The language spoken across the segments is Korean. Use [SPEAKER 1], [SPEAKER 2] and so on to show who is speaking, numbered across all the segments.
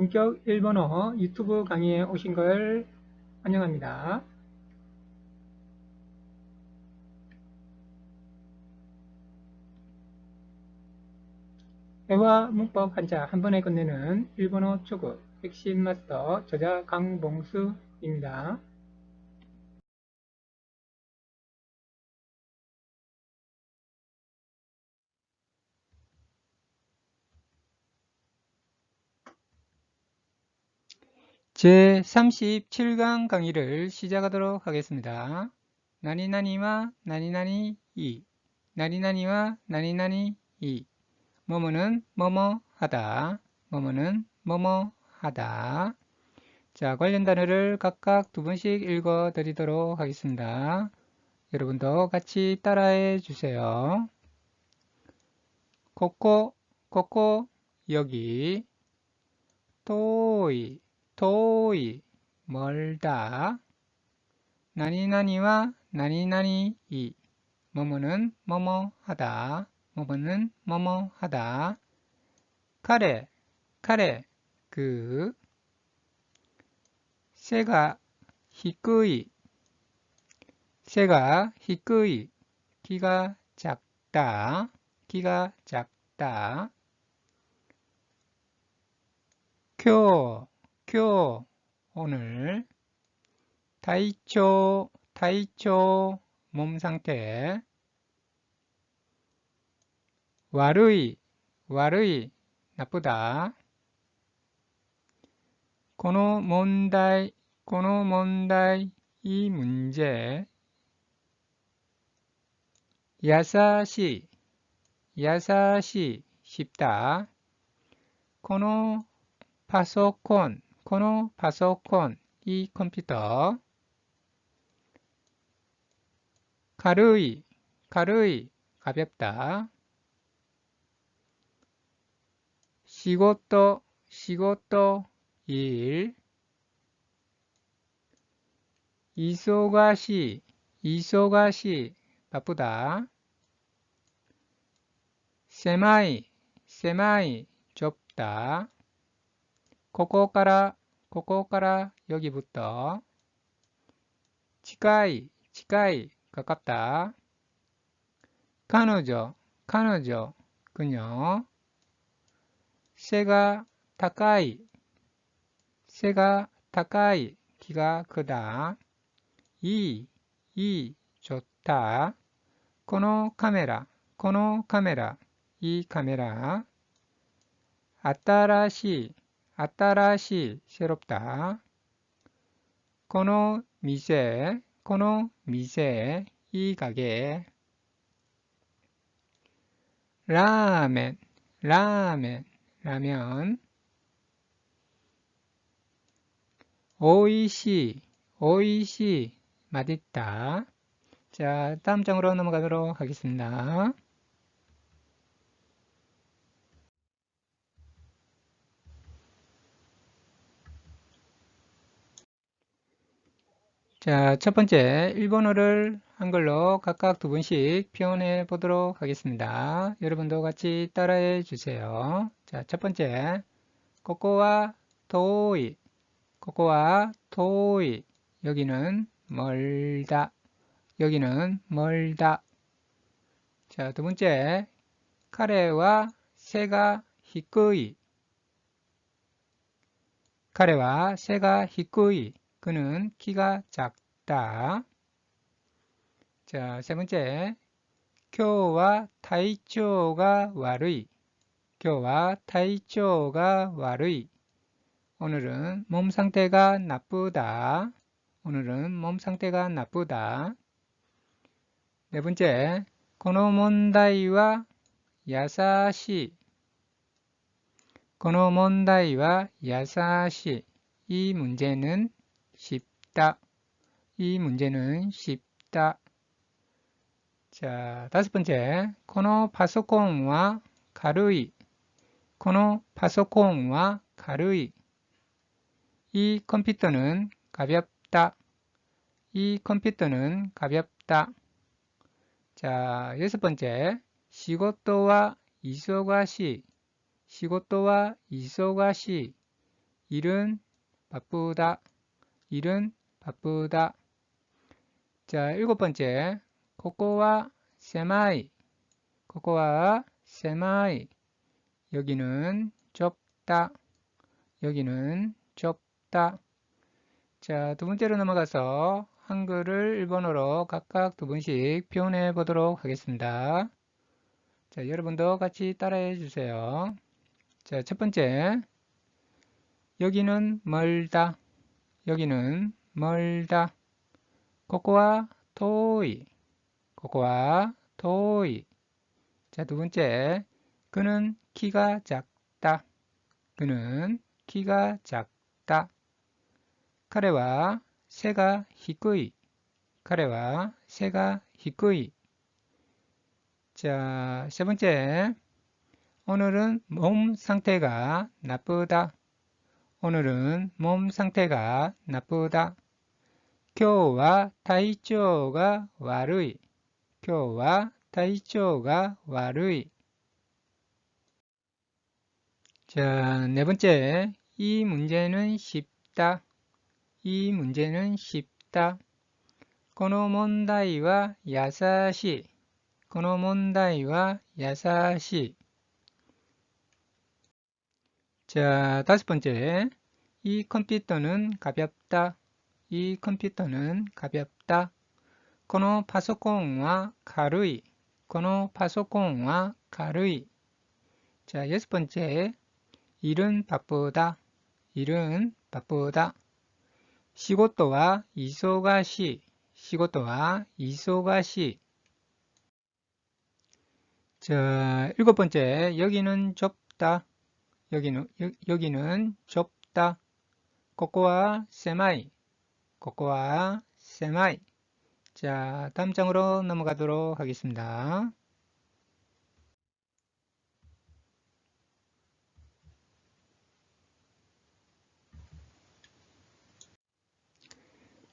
[SPEAKER 1] 본격 일본어 유튜브 강의에 오신 걸 환영합니다. 회화 문법 한자 한 번에 끝내는 일본어 초급 핵심 마스터 저자 강봉수입니다. 제37강 강의를 시작하도록 하겠습니다. 나니나니와 나니나니 이 나니나니와 나니나니 이 뭐뭐는 뭐뭐 하다 뭐뭐는 뭐뭐 하다 자 관련 단어를 각각 두 번씩 읽어 드리도록 하겠습니다. 여러분도 같이 따라해 주세요. 코코 코코 여기 토이 토이 멀다. 나니나니와 나니나니 이. 뭐뭐는 뭐뭐 하다. 뭐뭐는 뭐뭐 하다. 카레 카레 그. 새가 히끄이. 새가 히끄이. 키가 작다. 키가 작다. 쿄 쿄 오늘 타이초 타이초 몸 상태 와르이 와르이 나쁘다 この 문제 この 문제 이 문제 야사시 야사시 쉽다 この 파소콘 この 파소콘 이 컴퓨터 가르이 가르이 가볍다 仕事 仕事 일 이소가시 이소가시 바쁘다 세마이 세마이 좁다 ここから、ここから、よぎぶっと、近い、近い、かかった？彼女、彼女、くにょ。背が高い、背が高い、気がくだ。いい、いい、ちょった。このカメラ、このカメラ、いいカメラ。新しい、 아따라시 새롭다 この 미세 この 미세 이 가게 라멘 라멘 라면 오이시 오이시 맛있다 자 다음 장으로 넘어가도록 하겠습니다 자, 첫 번째 일본어를 한글로 각각 두 번씩 표현해 보도록 하겠습니다. 여러분도 같이 따라해 주세요. 자, 첫 번째. 코코와 토이. 코코와 토이. 여기는 멀다. 여기는 멀다. 자, 두 번째. 카레와 새가 히끄이. 카레와 새가 히끄이 그는 키가 작다. 자, 세 번째. 교와 타이초가 와르이. 교와 타이초가 와르이. 오늘은 몸 상태가 나쁘다. 오늘은 몸 상태가 나쁘다. 네 번째. 고노몬다이와 야사시. 고노몬다이와 야사시. 이 문제는 쉽다. 이 문제는 쉽다. 자, 다섯 번째. 코노 파소콘과 가르이. 코노 파소콘과 가르이. 이 컴퓨터는 가볍다. 이 컴퓨터는 가볍다. 자, 여섯 번째. 시고토와 이소가시. 시고토와 이소가시. 일은 바쁘다. 일은 바쁘다. 자, 일곱 번째. 코코와 세마이. 코코와 세마이. 여기는 좁다. 여기는 좁다. 자, 두 번째로 넘어가서 한글을 일본어로 각각 두 번씩 표현해 보도록 하겠습니다. 자, 여러분도 같이 따라해 주세요. 자, 첫 번째. 여기는 멀다. 여기는 멀다. 코코와 토이. 코코와 토이. 자, 두 번째. 그는 키가 작다. 그는 키가 작다. 카레와 새가 히쿠이. 카레와 새가 히쿠이. 자, 세 번째. 오늘은 몸 상태가 나쁘다. 오늘은 몸 상태가 나쁘다. 今日は体調が悪い。今日は体調が悪い。 자, 네 번째. 이 문제는 쉽다. 이 문제는 쉽다. この問題は優しい。この問題は優しい。 자, 다섯 번째. 이 컴퓨터는 가볍다. 이 컴퓨터는 가볍다. このパソコンは軽い。このパソコンは軽い。 자, 여섯 번째. 일은 바쁘다. 일은 바쁘다. 仕事は忙しい。仕事は忙しい。 자, 일곱 번째. 여기는 좁다. 여기는 여기는 좁다. 코코와 세마이. 코코와 세마이. 자, 다음 장으로 넘어가도록 하겠습니다.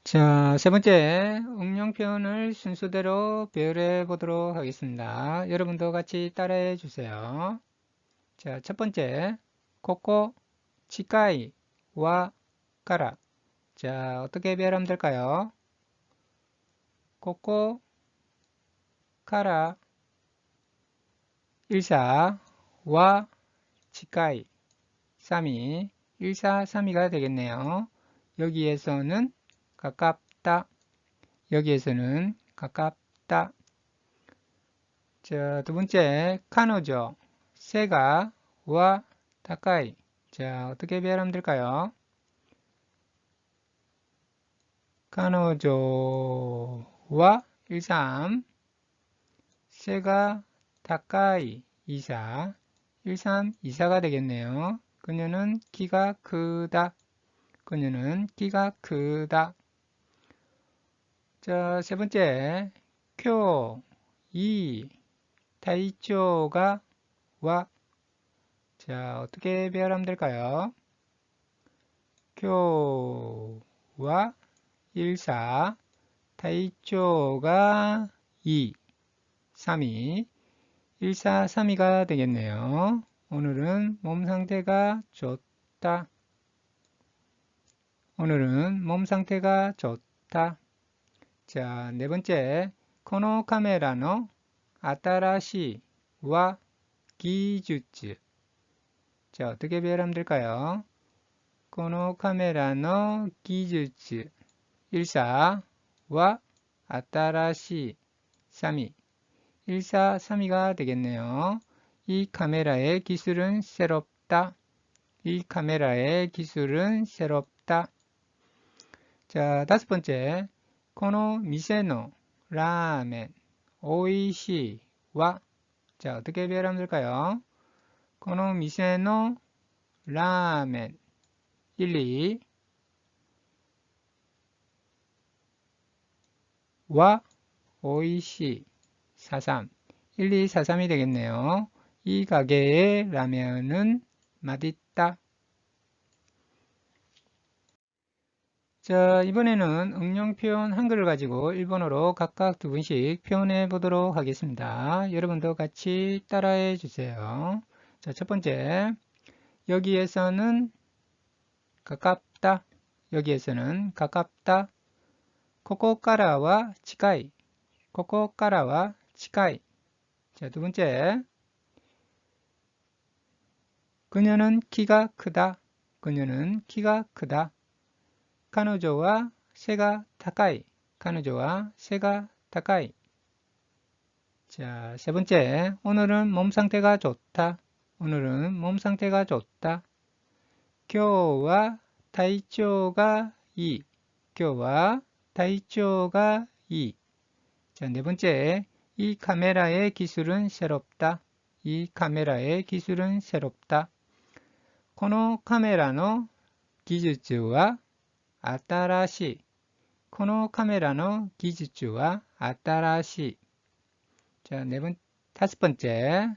[SPEAKER 1] 자, 세 번째 응용 표현을 순서대로 배열해 보도록 하겠습니다. 여러분도 같이 따라해 주세요. 자, 첫 번째 코코, 치카이, 와, 가라. 자, 어떻게 배열하면 될까요? 코코, 카라, 일사, 와, 치카이, 3이, 1사, 3이가 되겠네요. 여기에서는 가깝다. 여기에서는 가깝다. 자, 두 번째, 카노죠. 세가 와 다카이. 자, 어떻게 배열하면 될까요? 카노조와 13 세가 다카이 24 13 24가 되겠네요. 그녀는 키가 크다. 그녀는 키가 크다. 자, 세 번째, 쿄, 이, 타이초가 와. 자, 어떻게 배열하면 될까요? 교와 1, 4, 타이초가 2, 3이 1, 4, 3이가 되겠네요. 오늘은 몸 상태가 좋다. 오늘은 몸 상태가 좋다. 자, 네 번째. 코노 카메라노 아타라시와 기주츠 자, 어떻게 배열하면 될까요? このカメラの技術14와新しい3이 14, 3이가 되겠네요. 이 카메라의 기술은 새롭다. 이 카메라의 기술은 새롭다. 자, 다섯 번째. この店のラーメン、おいしいは、じゃあ、어떻게배열하면될까요 この店のラーメン、1、2は、おいしい、4、3。1, 2, 4, 3이 되겠네요. 이 가게의 라면은 맛있다. 자, 이번에는 응용 표현 한글을 가지고 일본어로 각각 두 분씩 표현해 보도록 하겠습니다. 여러분도 같이 따라해 주세요. 자, 첫 번째. 여기에서는 가깝다. 여기에서는 가깝다. 코코카라와 치카이. 코코카라와 치카이. 자, 두 번째. 그녀는 키가 크다. 그녀는 키가 크다. 彼女は背が高い。彼女は背が高い。 자, 세 번째. 오늘은 몸 상태가 좋다. 오늘은 몸 상태가 좋다. 今日は体調がいい。今日は体調がいい。 자, 네 번째. 이 카메라의 기술은 새롭다. 이 카메라의 기술은 새롭다. このカメラの技術は新しい。このカメラの技術は新しい。 자, 네 번, 다섯 번째.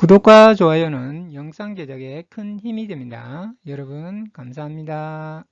[SPEAKER 1] 구독과 좋아요는 영상 제작에 큰 힘이 됩니다. 여러분, 감사합니다.